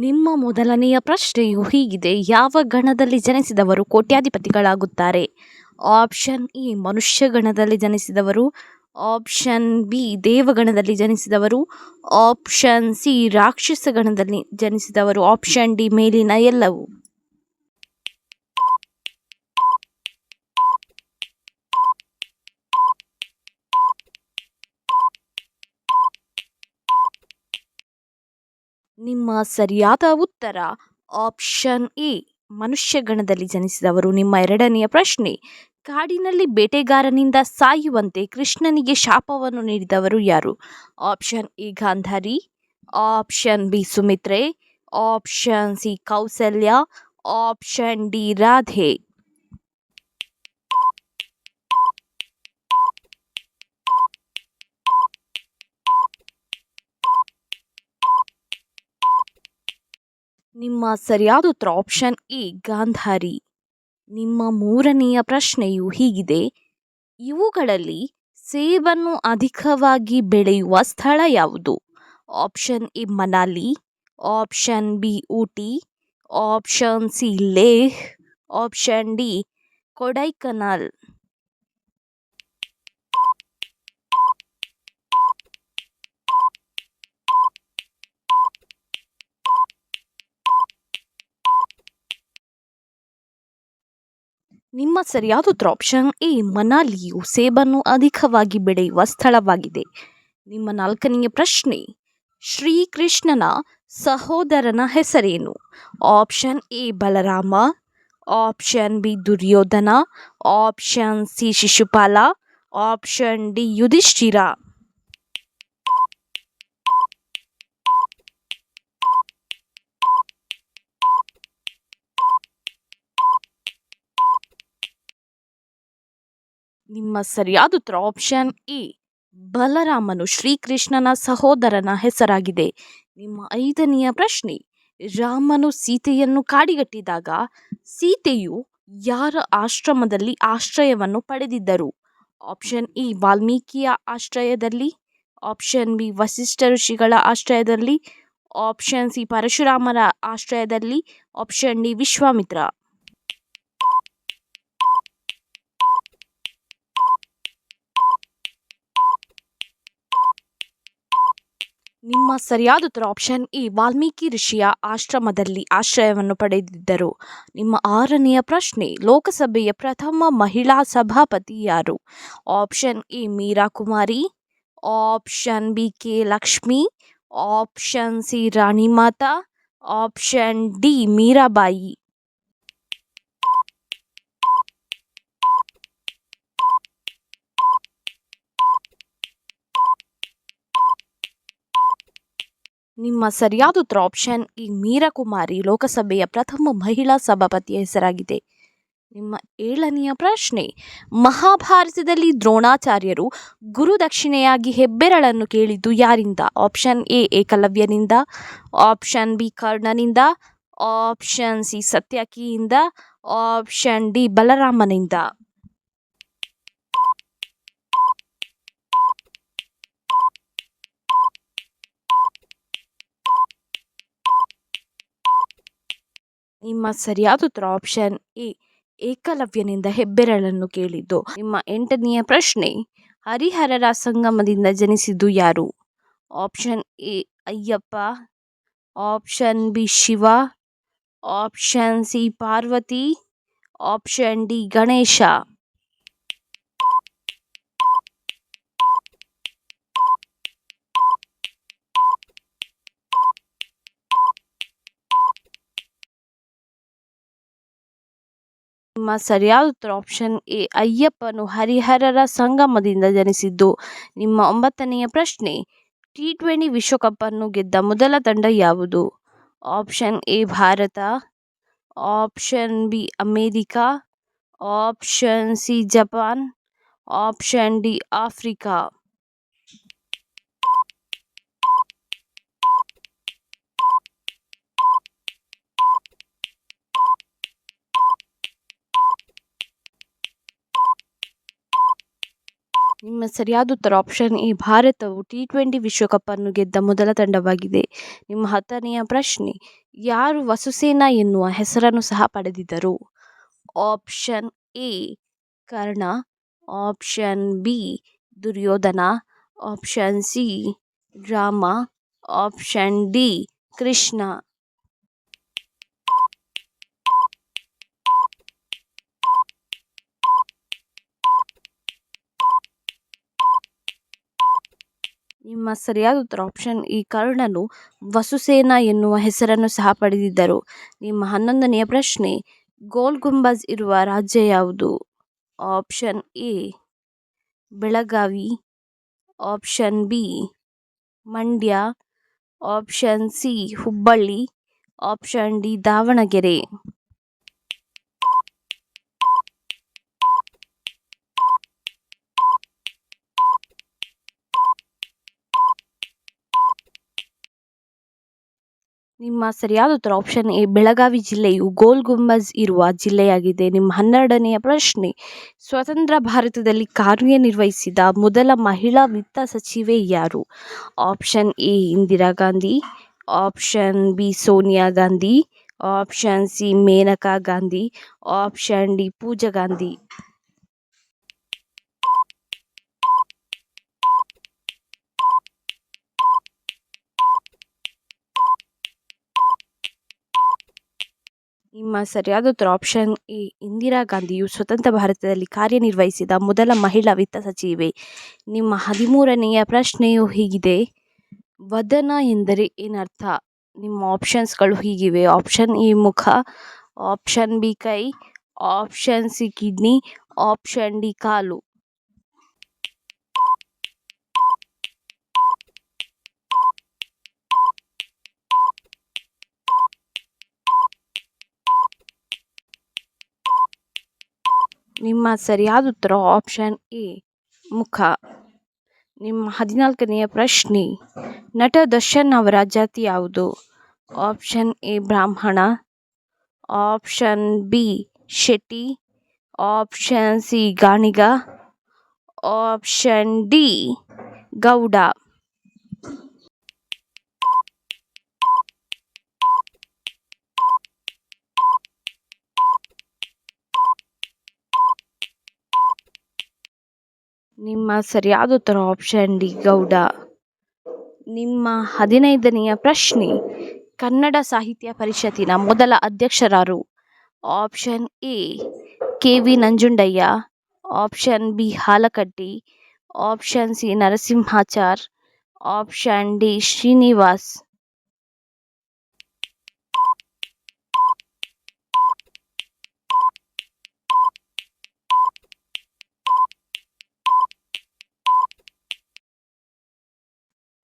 ನಿಮ್ಮ ಮೊದಲನೆಯ ಪ್ರಶ್ನೆಯು ಹೀಗಿದೆ. ಯಾವ ಗಣದಲ್ಲಿ ಜನಿಸಿದವರು ಕೋಟ್ಯಾಧಿಪತಿಗಳಾಗುತ್ತಾರೆ? ಆಪ್ಷನ್ ಇ ಮನುಷ್ಯ ಗಣದಲ್ಲಿ ಜನಿಸಿದವರು. ಆಪ್ಷನ್ ಬಿ ದೇವಗಣದಲ್ಲಿ ಜನಿಸಿದವರು. ಆಪ್ಷನ್ ಸಿ, ರಾಕ್ಷಸ ಗಣದಲ್ಲಿ ಜನಿಸಿದವರು. ಆಪ್ಷನ್ ಡಿ, ಮೇಲಿನ ಎಲ್ಲವು. ನಿಮ್ಮ ಸರಿಯಾದ ಉತ್ತರ ಆಪ್ಷನ್ ಎ ಮನುಷ್ಯ ಗಣದಲ್ಲಿ ಜನಿಸಿದವರು. ನಿಮ್ಮ ಎರಡನೆಯ ಪ್ರಶ್ನೆ, ಕಾಡಿನಲ್ಲಿ ಬೇಟೆಗಾರನಿಂದ ಸಾಯುವಂತೆ ಕೃಷ್ಣನಿಗೆ ಶಾಪವನ್ನು ನೀಡಿದವರು ಯಾರು? Option A, Gandhari. Option B, Sumitre. Option C, Kausalya. Option D, Radhe. ನಿಮ್ಮ ಸರಿಯಾದ ಉತ್ತರ ಆಪ್ಷನ್ ಎ ಗಾಂಧಾರಿ. ನಿಮ್ಮ ಮೂರನೆಯ ಪ್ರಶ್ನೆಯು ಹೀಗಿದೆ. ಇವುಗಳಲ್ಲಿ ಸೇಬನ್ನು ಅಧಿಕವಾಗಿ ಬೆಳೆಯುವ ಸ್ಥಳ ಯಾವುದು? Option A Manali. Option B Ooty. Option C Leh. Option D Kodaikanal. ನಿಮ್ಮ ಸರಿಯಾದ ಉತ್ತರ ಆಪ್ಷನ್ ಎ ಮನಾಲಿಯು ಸೇಬನ್ನು ಅಧಿಕವಾಗಿ ಬೆಳೆಯುವ ಸ್ಥಳವಾಗಿದೆ. ನಿಮ್ಮ ನಾಲ್ಕನೆಯ ಪ್ರಶ್ನೆ, ಶ್ರೀಕೃಷ್ಣನ ಸಹೋದರನ ಹೆಸರೇನು? Option A, Balarama option B, Duryodhana option C, Shishupala option D, Yudhishthira. ನಿಮ್ಮ ಸರಿಯಾದ ಉತ್ತರ ಆಪ್ಷನ್ ಎ ಬಲರಾಮನು ಶ್ರೀಕೃಷ್ಣನ ಸಹೋದರನ ಹೆಸರಾಗಿದೆ. ನಿಮ್ಮ ಐದನೆಯ ಪ್ರಶ್ನೆ. ರಾಮನು ಸೀತೆಯನ್ನು ಕಾಡಿಗಟ್ಟಿದಾಗ ಸೀತೆಯು ಯಾರ ಆಶ್ರಮದಲ್ಲಿ ಆಶ್ರಯವನ್ನು ಪಡೆದಿದ್ದರು? ಆಪ್ಷನ್ ಇ ವಾಲ್ಮೀಕಿಯ ಆಶ್ರಯದಲ್ಲಿ. ಆಪ್ಷನ್ ಬಿ ವಸಿಷ್ಠ ಋಷಿಗಳ ಆಶ್ರಯದಲ್ಲಿ. ಆಪ್ಷನ್ ಸಿ ಪರಶುರಾಮರ ಆಶ್ರಯದಲ್ಲಿ. Option D Vishwamitra. ನಿಮ್ಮ ಸರಿಯಾದ ಉತ್ತರ ಆಪ್ಷನ್ ಎ ವಾಲ್ಮೀಕಿ ಋಷಿಯ ಆಶ್ರಮದಲ್ಲಿ ಆಶ್ರಯವನ್ನು ಪಡೆದಿದ್ದರು. ನಿಮ್ಮ ಆರನೆಯ ಪ್ರಶ್ನೆ, ಲೋಕಸಭೆಯ ಪ್ರಥಮ ಮಹಿಳಾ ಸಭಾಪತಿ ಯಾರು? Option A, Meera Kumari. Option B, K, Lakshmi. Option C, Rani Mata. Option D, Meerabai. ನಿಮ್ಮ ಸರಿಯಾದ ಉತ್ತರ ಆಪ್ಷನ್ ಈ ಮೀರಾಕುಮಾರಿ ಲೋಕಸಭೆಯ ಪ್ರಥಮ ಮಹಿಳಾ ಸಭಾಪತಿಯ ಹೆಸರಾಗಿದೆ. ನಿಮ್ಮ ಏಳನೆಯ ಪ್ರಶ್ನೆ, ಮಹಾಭಾರತದಲ್ಲಿ ದ್ರೋಣಾಚಾರ್ಯರು ಗುರುದಕ್ಷಿಣೆಯಾಗಿ ಹೆಬ್ಬೆರಳನ್ನು ಕೇಳಿದ್ದು ಯಾರಿಂದ? ಆಪ್ಷನ್ ಎ ಏಕಲವ್ಯನಿಂದ. ಆಪ್ಷನ್ ಬಿ ಕರ್ಣನಿಂದ. ಆಪ್ಷನ್ ಸಿ ಸತ್ಯಕಿಯಿಂದ. ಆಪ್ಷನ್ ಡಿ ಬಲರಾಮನಿಂದ. ನಿಮ್ಮ ಸರಿಯಾದ ಉತ್ತರ ಆಪ್ಷನ್ ಎ, ಏಕಲವ್ಯನಿಂದ ಹೆಬ್ಬೆರಳನ್ನು ಕೇಳಿದ್ದು. ನಿಮ್ಮ ಎಂಟನೆಯ ಪ್ರಶ್ನೆ, ಹರಿಹರರ ಸಂಗಮದಿಂದ ಜನಿಸಿದ್ದು ಯಾರು? Option A, Ayyappa. Option B, Shiva. Option C, Parvati. Option D, Ganesha. ಸರಿಯಾದ ಉತ್ತರ ಆಪ್ಷನ್ ಎ ಅಯ್ಯಪ್ಪನು ಹರಿಹರರ ಸಂಗಮದಿಂದ ಜನಿಸಿದ್ದು. ನಿಮ್ಮ ಒಂಬತ್ತನೆಯ ಪ್ರಶ್ನೆ, ಟಿ ಟ್ವೆಂಟಿ ವಿಶ್ವಕಪ್ಪನ್ನು ಗೆದ್ದ ಮೊದಲ ತಂಡ ಯಾವುದು? Option A Bharata option B America option C Japan option D Africa. ನಿಮ್ಮ ಸರಿಯಾದ ಉತ್ತರ ಆಪ್ಷನ್ ಎ ಭಾರತವು ಟಿ ಟ್ವೆಂಟಿ ವಿಶ್ವಕಪ್ಪನ್ನು ಗೆದ್ದ ಮೊದಲ ತಂಡವಾಗಿದೆ. ನಿಮ್ಮ ಹತ್ತನೆಯ ಪ್ರಶ್ನೆ, ಯಾರು ವಸುಸೇನ ಎನ್ನುವ ಹೆಸರನ್ನು ಸಹ ಪಡೆದಿದ್ದರು? Option A Karna. Option B Duryodhana. Option C Rama. Option D Krishna. ನಿಮ್ಮ ಸರಿಯಾದ ಉತ್ತರ ಆಪ್ಷನ್ ಈ ಕರ್ಣನು ವಸುಸೇನ ಎನ್ನುವ ಹೆಸರನ್ನು ಸಹ ಪಡೆದಿದ್ದರು. ನಿಮ್ಮ ಹನ್ನೊಂದನೆಯ ಪ್ರಶ್ನೆ, ಗೋಲ್ ಗುಂಬಜ್ ಇರುವ ರಾಜ್ಯ ಯಾವುದು? Option A Belagavi. Option B Mandya. Option C Hubballi. Option D Davanagere. ನಿಮ್ಮ ಸರಿಯಾದ ಉತ್ತರ ಆಪ್ಷನ್ ಎ, ಬೆಳಗಾವಿ ಜಿಲ್ಲೆಯು ಗೋಲ್ ಗುಂಬಜ್ ಇರುವ ಜಿಲ್ಲೆಯಾಗಿದೆ. ನಿಮ್ಮ ಹನ್ನೆರಡನೆಯ ಪ್ರಶ್ನೆ, ಸ್ವತಂತ್ರ ಭಾರತದಲ್ಲಿ ಕಾರ್ಯನಿರ್ವಹಿಸಿದ ಮೊದಲ ಮಹಿಳಾ ವಿತ್ತ ಸಚಿವೆ ಯಾರು? Option A, Indira Gandhi option B, Sonia Gandhi option C, Maneka Gandhi option D, Pooja Gandhi. ನಿಮ್ಮ ಸರಿಯಾದ ಉತ್ತರ ಆಪ್ಷನ್ ಎ, ಇಂದಿರಾ ಗಾಂಧಿಯು ಸ್ವತಂತ್ರ ಭಾರತದಲ್ಲಿ ಕಾರ್ಯನಿರ್ವಹಿಸಿದ ಮೊದಲ ಮಹಿಳಾ ವಿತ್ತ ಸಚಿವೆ. ನಿಮ್ಮ ಹದಿಮೂರನೆಯ ಪ್ರಶ್ನೆಯು ಹೀಗಿದೆ. ವದನ ಎಂದರೆ ಏನರ್ಥ? ನಿಮ್ಮ ಆಪ್ಷನ್ಸ್ಗಳು ಹೀಗಿವೆ. ಆಪ್ಷನ್ ಎ, ಮುಖ ಆಪ್ಷನ್ ಬಿ, ಕೈ option C, kidney option D, ಕಾಲು. ನಿಮ್ಮ ಸರಿಯಾದ ಉತ್ತರ ಆಪ್ಷನ್ ಎ. ಮುಖ. ನಿಮ್ಮ ಹದಿನಾಲ್ಕನೆಯ ಪ್ರಶ್ನೆ. ನಟ ದರ್ಶನ್ ಅವರ ಜಾತಿ ಯಾವುದು? ಆಪ್ಷನ್ ಎ ಬ್ರಾಹ್ಮಣ. Option B Shetty. Option C Ganiga. Option D Gowda. ನಿಮ್ಮ ಸರಿಯಾದ ಉತ್ತರ ಆಪ್ಷನ್ ಡಿ ಗೌಡ. ನಿಮ್ಮ ಹದಿನೈದನೆಯ ಪ್ರಶ್ನೆ, ಕನ್ನಡ ಸಾಹಿತ್ಯ ಪರಿಷತ್ತಿನ ಮೊದಲ ಅಧ್ಯಕ್ಷರಾರು. Option A K V Nanjundaiah. Option B Halakatti. Option C Narasimhachar. Option D Srinivas.